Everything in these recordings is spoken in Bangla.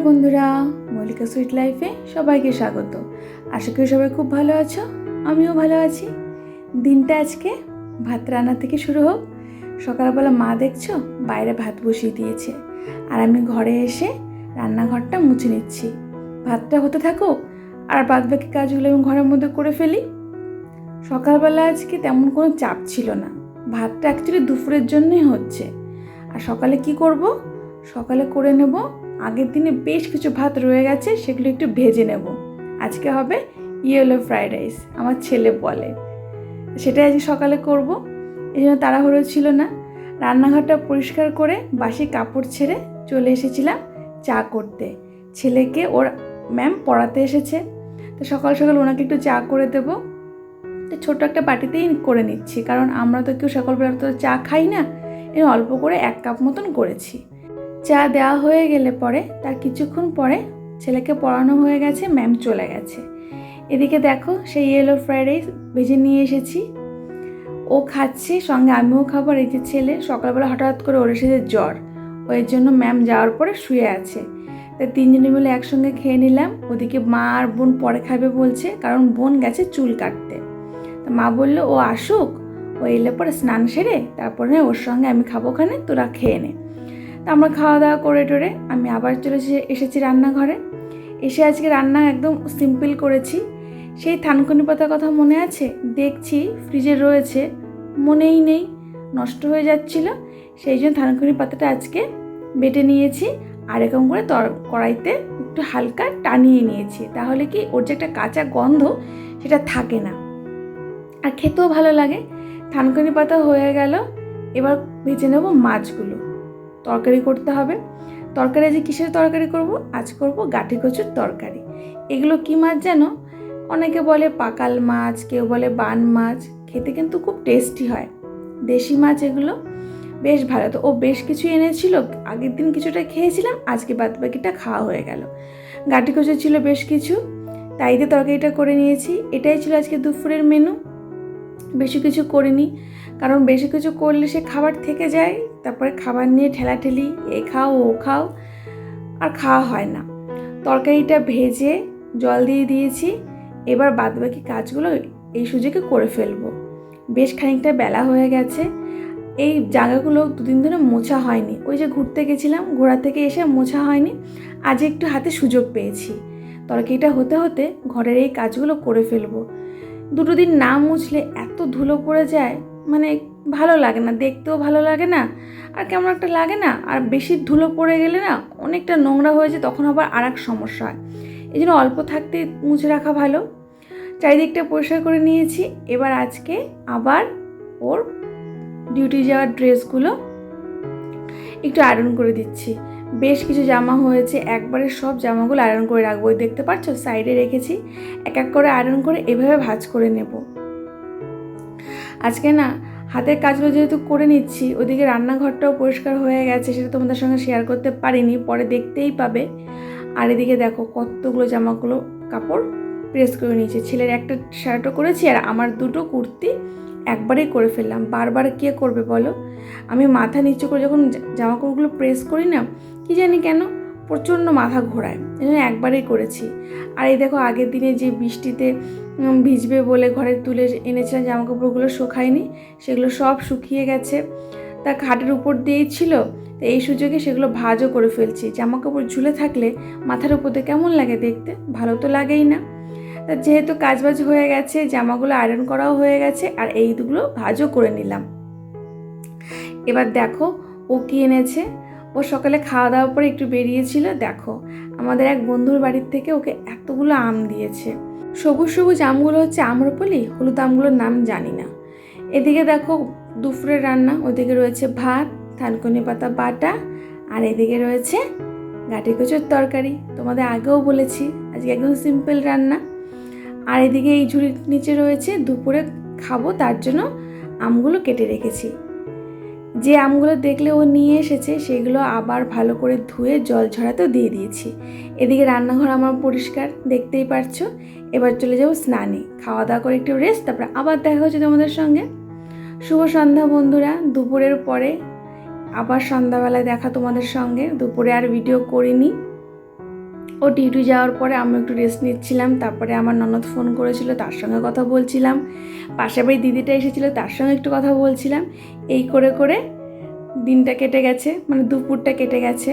নমস্কার বন্ধুরা, মল্লিকা সুইট লাইফে সবাইকে স্বাগত। আশা করি সবাই খুব ভালো আছো, আমিও ভালো আছি। দিনটা আজকে ভাত রান্না থেকে শুরু হোক। সকালবেলা মা দেখছ, বাইরে ভাত বসিয়ে দিয়েছে। আর আমি ঘরে এসে রান্নাঘরটা মুছে নিচ্ছি। ভাতটা হতে থাকুক, আর বাদ বাকি কাজগুলো আমি ঘরের মধ্যে করে ফেলি। সকালবেলা আজকে তেমন কোনো চাপ ছিল না। ভাতটা অ্যাকচুয়ালি দুপুরের জন্যই হচ্ছে। আর সকালে কি করব? সকালে করে নেব আগের দিনে বেশ কিছু ভাত রয়ে গেছে, সেগুলো একটু ভেজে নেব। আজকে হবে ইয়েলো ফ্রাইড রাইস, আমার ছেলে বলে। সেটাই আজকে সকালে করব। এই জন্য তাড়াহুড়ো ছিল না। রান্নাঘরটা পরিষ্কার করে বাসি কাপড় ছেড়ে চলে এসেছিলাম চা করতে। ছেলেকে ওর ম্যাম পড়াতে এসেছে। তো সকাল সকাল ওনাকে একটু চা করে দেবো। তো ছোট্ট একটা বাটিতেই করে নিচ্ছি, কারণ আমরা তো কেউ সকালবেলা তো চা খাই না। এই অল্প করে এক কাপ মতন করেছি। চা দেওয়া হয়ে গেলে পরে, তার কিছুক্ষণ পরে ছেলেকে পড়ানো হয়ে গেছে ম্যাম চলে গেছে। এদিকে দেখো, সেই ইয়েলো ফ্রাইড রাইস ভেজে নিয়ে এসেছি। ও খাচ্ছে, সঙ্গে আমিও খাবার এই যে ছেলে, সকালবেলা হঠাৎ করে ওর এসেছে জ্বর। ওই জন্য ম্যাম যাওয়ার পরে শুয়ে আছে। তাই তিনজনে মিলে একসঙ্গে খেয়ে নিলাম। ওদিকে মা আর বোন পরে খাবে বলছে, কারণ বোন গেছে চুল কাটতে। তা মা বলল, ও আসুক। ও এলে পরে স্নান সেরে তারপরে ওর সঙ্গে আমি খাব ওখানে, তোরা খেয়ে নে। তা আমরা খাওয়া দাওয়া করে টোরে আমি আবার চলে এসে- এসেছি রান্নাঘরে। এসে আজকে রান্না একদম সিম্পল করেছি। সেই থানকুনি পাতার কথা মনে আছে? দেখছি ফ্রিজে রয়েছে। মনেই নেই, নষ্ট হয়ে যাচ্ছিল। সেই জন্য থানকুনি পাতাটা আজকে বেটে নিয়েছি। আর এরকম করে তর, কড়াইতে একটু হালকা টানিয়ে নিয়েছি। তাহলে কি ওর যে একটা কাঁচা গন্ধ, সেটা থাকে না। আর খেতেও ভালো লাগে। থানকুনি পাতা হয়ে গেল। এবার ভেজে নেব মাছগুলো। তরকারি করতে হবে। তরকারি যে কিসের তরকারি করব? আজ করব গাঠি কচুর তরকারি। এগুলো কি মাছ যেন অনেকে বলে পাকাল মাছ, কেউ বলে বান মাছ। খেতে কিন্তু খুব টেস্টি হয়। দেশি মাছ এগুলো বেশ ভালো। তো ও বেশ কিছু এনেছিল। আগের দিন কিছুটা খেয়েছিলাম, আজকে বাদ বাকিটা খাওয়া হয়ে গেল। গাঠি কচু ছিল বেশ কিছু, তাই দিয়ে তরকারিটা করে নিয়েছি। এটাই ছিল আজকে দুপুরের মেনু বেশি কিছু করিনি। কারণ বেশি কিছু করলে সে খাবার থেকে যায়, তারপরে খাবার নিয়ে ঠেলাঠেলি, এ খাও, ও খাও, আর খাওয়া হয় না। তরকারিটা ভেজে জল দিয়ে দিয়েছি, এবার বাদবাকি কাজগুলো এই সুযোগে করে ফেলব। বেশ খানিকটা বেলা হয়ে গেছে, এই জায়গাগুলো দুদিন ধরে মোছা হয়নি। ওই যে ঘুরতে গেছিলাম, ঘোরা থেকে এসে মোছা হয়নি, আজ একটু হাতে সুযোগ পেয়েছি। তরকারিটা হতে হতে ঘরের এই কাজগুলো করে ফেলব। দুটো দিন না মুছলে এত ধুলো পড়ে যায় মানে ভালো লাগে না, দেখতেও ভালো লাগে না, আর কেমন একটা লাগে না, আর বেশি ধুলো পড়ে গেলে না অনেকটা নোংরা হয়ে যায়, তখন আবার আর এক সমস্যা হয়। এই জন্য অল্প থাকতে মুছে রাখা ভালো। চারিদিকটা পরিষ্কার করে নিয়েছি, এবার আজকে আবার ওর ডিউটি যাওয়ার ড্রেসগুলো একটু আয়রন করে দিচ্ছি। বেশ কিছু জামা হয়েছে, একবারে সব জামাগুলো আয়রন করে রাখব দেখতে পাচ্ছ? সাইডে রেখেছি, এক এক করে আয়রন করে এভাবে ভাঁজ করে নেব। আজকে না, হাতের কাজগুলো যেহেতু করে নিচ্ছি, ওদিকে রান্নাঘরটাও পরিষ্কার হয়ে গেছে, সেটা তোমাদের সঙ্গে শেয়ার করতে পারিনি, পরে দেখতেই পাবে। আর এদিকে দেখো কতগুলো জামাগুলো কাপড় প্রেস করে নিয়েছি। ছেলের একটা শার্টও করেছি আর আমার দুটো কুর্তি একবারেই করে ফেললাম। বারবার কে করবে বলো? আমি মাথা নিচু করে যখন জা- জামা কাপড়গুলো প্রেস করি না, কি জানি কেন প্রচণ্ড মাথা ঘোরায়। এই জন্য একবারেই করেছি। আর এই দেখো, আগের দিনে যে বৃষ্টিতে ভিজবে বলে ঘরে তুলে এনেছিলাম জামা কাপড়গুলো শুকায়নি, সেগুলো সব শুকিয়ে গেছে। তা খাটের উপর দিয়েই ছিল, তো এই সুযোগে সেগুলো ভাজও করে ফেলছি। জামা কাপড় ঝুলে থাকলে মাথার উপর কেমন লাগে দেখতে? ভালো তো লাগেই না। তা যেহেতু কাজবাজ হয়ে গেছে, জামাগুলো আয়রন করাও হয়ে গেছে, আর এই দুগুলো ভাজও করে নিলাম। এবার দেখো, ও কি এনেছে? ও সকালে খাওয়া দাওয়ার পরে একটু বেরিয়েছিল, দেখো। আমাদের এক বন্ধুর বাড়ির থেকে ওকে এতগুলো আম দিয়েছে। সবুজ সবুজ আমগুলো হচ্ছে আম্রপলি, হলুদ আমগুলোর নাম জানি না। এদিকে দেখো দুপুরের রান্না, ওদিকে রয়েছে ভাত, থানকুনি পাতা বাটা, আর এদিকে রয়েছে গাটি কচুর তরকারি। তোমাদের আগেও বলেছি, আজকে একদম সিম্পল রান্না। আর এদিকে এই ঝুড়ির নিচে রয়েছে দুপুরে খাব, তার জন্য আমগুলো কেটে রেখেছি। যে আমগুলো দেখলে ও নিয়ে এসেছে, সেগুলো আবার ভালো করে ধুয়ে জল ঝরাতেও দিয়ে দিয়েছি। এদিকে রান্নাঘর আমার পরিষ্কার, দেখতেই পারছ। এবার চলে যাব স্নানে। খাওয়া দাওয়া করে একটু রেস্ট তারপরে আবার দেখা হচ্ছে তোমাদের সঙ্গে। শুভ সন্ধ্যা বন্ধুরা, দুপুরের পরে আবার সন্ধ্যাবেলায় দেখা তোমাদের সঙ্গে। দুপুরে আর ভিডিও করিনি। ও ডিউটি যাওয়ার পরে আমি একটু রেস্ট নিচ্ছিলাম, তারপরে আমার ননদ ফোন করেছিল, তার সঙ্গে কথা বলছিলাম। পাশে বাড়ি দিদিটা এসেছিল, তার সঙ্গে একটু কথা বলছিলাম। এই করে করে দিনটা কেটে গেছে মানে দুপুরটা কেটে গেছে।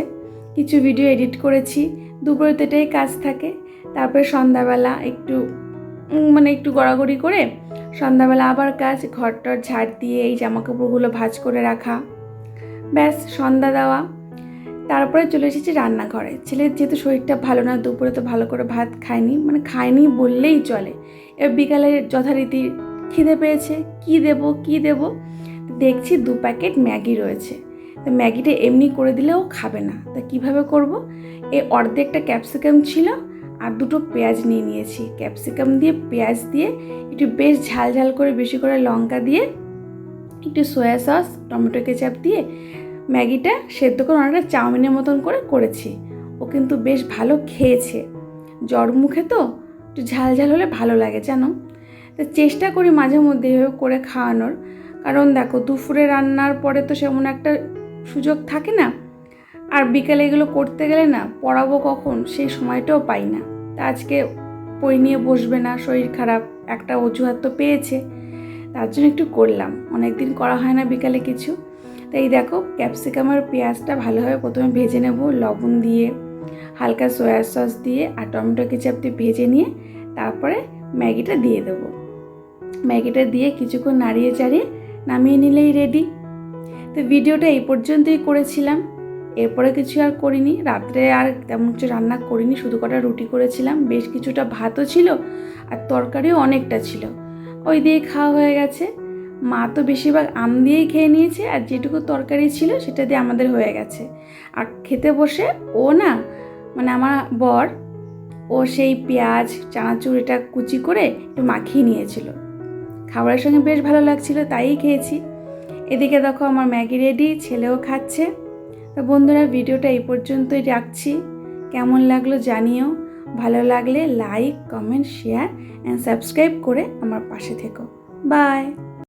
কিছু ভিডিও এডিট করেছি দুপুরে তো এটাই কাজ থাকে। তারপরে সন্ধ্যাবেলা একটু মানে একটু গড়াগড়ি করে সন্ধ্যাবেলা আবার কাজ, ঘরটর ঝাড় দিয়ে এই জামাকাপড়গুলো ভাজ করে রাখা। ব্যাস, সন্ধ্যা দেওয়া। তারপরে চলে এসেছি রান্নাঘরে। ছেলের যেহেতু শরীরটা ভালো না, দুপুরে তো ভালো করে ভাত খায়নি মানে খায়নি বললেই চলে। এবার বিকালে যথারীতি খিদে পেয়েছে, কি দেব কি দেব? দেখছি দু প্যাকেট ম্যাগি রয়েছে। তো ম্যাগিটা এমনি করে দিলেও খাবে না। তা কীভাবে করব? এই অর্ধেকটা ক্যাপসিকাম ছিল আর দুটো পেঁয়াজ নিয়ে নিয়েছি। ক্যাপসিকাম দিয়ে পেঁয়াজ দিয়ে একটু বেশ ঝাল ঝাল করে বেশি করে লঙ্কা দিয়ে একটু সয়া সস, টমেটো কেচাপ দিয়ে ম্যাগিটা সেদ্ধ করে অনেকটা চাউমিনের মতন করে করেছি। ও কিন্তু বেশ ভালো খেয়েছে। জ্বর মুখে তো একটু ঝাল ঝাল হলে ভালো লাগে, জানো? তো চেষ্টা করি মাঝে মধ্যে এভাবে করে খাওয়ানোর। কারণ দেখো, দুপুরে রান্নার পরে তো সেমন একটা সুযোগ থাকে না। আর বিকেলে এগুলো করতে গেলে না, পড়াবো কখন? সেই সময়টাও পাই না। তা আজকে বই নিয়ে বসবে না, শরীর খারাপ, একটা অজুহাত তো পেয়েছে। তার জন্য একটু করলাম। অনেক দিন করা হয় না বিকালে কিছু। তাই দেখো ক্যাপসিকাম আর পেঁয়াজটা ভালোভাবে প্রথমে ভেজে নেব, লবণ দিয়ে, হালকা সয়া সস দিয়ে আর টমেটো কেচাপ দিয়ে ভেজে নিয়ে তারপরে ম্যাগিটা দিয়ে দেবো। ম্যাগিটা দিয়ে কিছুক্ষণ নাড়িয়ে চাড়িয়ে নামিয়ে নিলেই রেডি তো ভিডিওটা এই পর্যন্তই করেছিলাম। এরপরে কিছু আর করিনি। রাত্রে আর তেমন কিছু রান্না করিনি, শুধু কটা রুটি করেছিলাম। বেশ কিছুটা ভাতও ছিল আর তরকারিও অনেকটা ছিল। ওই দিয়ে খাওয়া হয়ে গেছে। মা তো বেশিরভাগ আম দিয়েই খেয়ে নিয়েছে আর যেটুকু তরকারি ছিল সেটা দিয়ে আমাদের হয়ে গেছে। আর খেতে বসে ও না মানে আমার বর, ও সেই পেঁয়াজ, চানাচুর এটা কুচি করে একটু মাখিয়ে নিয়েছিল। খাবারের সঙ্গে বেশ ভালো লাগছিল তাই খেয়েছি। এদিকে দেখো আমার ম্যাগি রেডি, ছেলেও খাচ্ছে। তো বন্ধুরা, ভিডিওটা এই পর্যন্তই রাখছি। কেমন লাগল জানিও। ভালো লাগলে like comment share and subscribe করে আমার পাশে থেকো। বাই